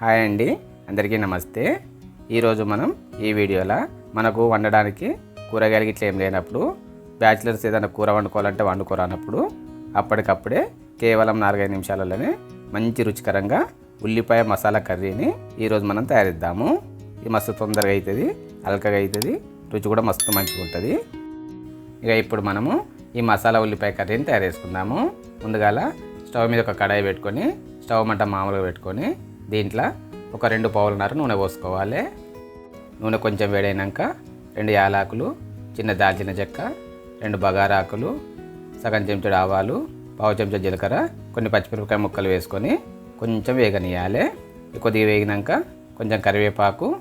Hi అండి. అందరికీ నమస్తే. ఈరోజు మనం ఈ వీడియోలో మనకు వండడానికి కూరగాయలకి ఇట్లా ఏం లేనప్పుడు బ్యాచిలర్స్ ఏదైనా కూర వండుకోవాలంటే వండుకోరానప్పుడు అప్పటికప్పుడే కేవలం నాలుగైదు నిమిషాలలోనే మంచి రుచికరంగా ఉల్లిపాయ మసాలా కర్రీని ఈరోజు మనం తయారిద్దాము. ఇది మస్తు తొందరగా అవుతుంది అలకగా అవుతుంది రుచి కూడా మస్తు మంచిగా ఉంటుంది. ఇక ఇప్పుడు మనము ఈ మసాలా ఉల్లిపాయ కర్రీని తయారు చేసుకుందాము. ముందుగాల స్టవ్ మీద ఒక కడాయి పెట్టుకొని స్టవ్ మంట మామూలుగా పెట్టుకొని దీంట్లో ఒక రెండు పావులన్నర నూనె పోసుకోవాలి. నూనె కొంచెం వేడైనాక రెండు యాలాకులు చిన్న దాల్చిన చెక్క రెండు బగారాకులు సగం చెంచాడు ఆవాలు పావు చెంచా జీలకర్ర కొన్ని పచ్చిమిరపకాయ ముక్కలు వేసుకొని కొంచెం వేగనియాలి కొద్దిగా వేగినాక కొంచెం కరివేపాకు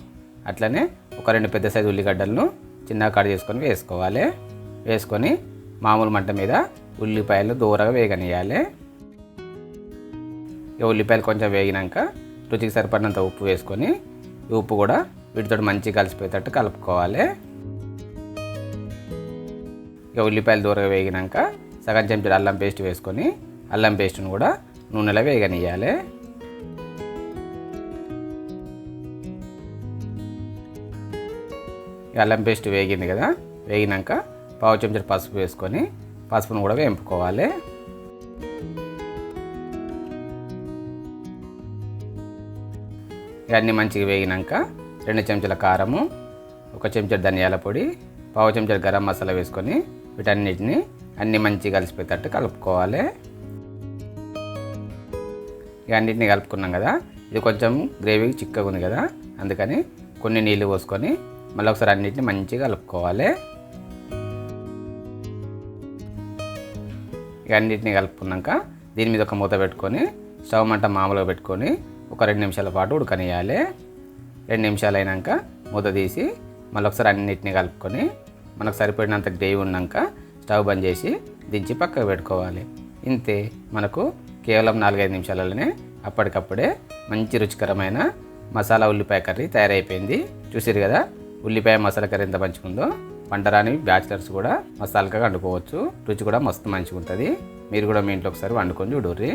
అట్లనే ఒక రెండు పెద్ద సైజు ఉల్లిగడ్డలను చిన్నగా కట్ చేసుకొని వేసుకోవాలి. వేసుకొని మామూలు మంట మీద ఉల్లిపాయలు దూరగా వేగనియాలి ఉల్లిపాయలు కొంచెం వేగినాక రుచికి సరిపడినంత ఉప్పు వేసుకొని ఈ ఉప్పు కూడా వీటితో మంచిగా కలిసిపోయేటట్టు కలుపుకోవాలి. ఇక ఉల్లిపాయలు దూరగా వేగినాక సగం చెంచాడు అల్లం పేస్ట్ వేసుకొని అల్లం పేస్ట్ను కూడా నూనెలో వేగనియాలి అల్లం పేస్ట్ వేగింది కదా వేగినాక పావు చెంచాడు పసుపు వేసుకొని పసుపును కూడా వేంపుకోవాలి. ఇవన్నీ మంచిగా వేగినాక రెండు చెంచాల కారము ఒక చెంచా ధనియాల పొడి పావు చెంచా గరం మసాలా వేసుకొని వీటన్నిటిని అన్నీ మంచిగా కలిసిపోయేటట్టు కలుపుకోవాలి. ఇక అన్నిటిని కలుపుకున్నాం కదా ఇది కొంచెం గ్రేవీ చిక్కగా ఉంది కదా అందుకని కొన్ని నీళ్ళు పోసుకొని మళ్ళీ ఒకసారి అన్నిటిని మంచిగా కలుపుకోవాలి. ఇక అన్నిటిని కలుపుకున్నాక దీని మీద ఒక మూత పెట్టుకొని స్టవ్ మంట మామూలుగా పెట్టుకొని ఒక రెండు నిమిషాల పాటు ఉడకనియాలి రెండు నిమిషాలు అయినాక మూత తీసి మళ్ళీ ఒకసారి అన్నిటిని కలుపుకొని మనకు సరిపడినంత గ్రేవీ ఉన్నాక స్టవ్ బంద్ చేసి దించి పక్కకు పెట్టుకోవాలి. ఇంతే మనకు కేవలం నాలుగైదు నిమిషాలలోనే అప్పటికప్పుడే మంచి రుచికరమైన మసాలా ఉల్లిపాయ కర్రీ తయారైపోయింది. చూసిరు కదా ఉల్లిపాయ మసాలా కర్రీ ఎంత మంచిగా ఉందో? పంటరాని బ్యాచిలర్స్ కూడా మసాలాగా వండుకోవచ్చు. రుచి కూడా మస్తు మంచిగా ఉంటుంది మీరు కూడా మీ ఇంట్లో ఒకసారి వండుకొని చూడుర్రి.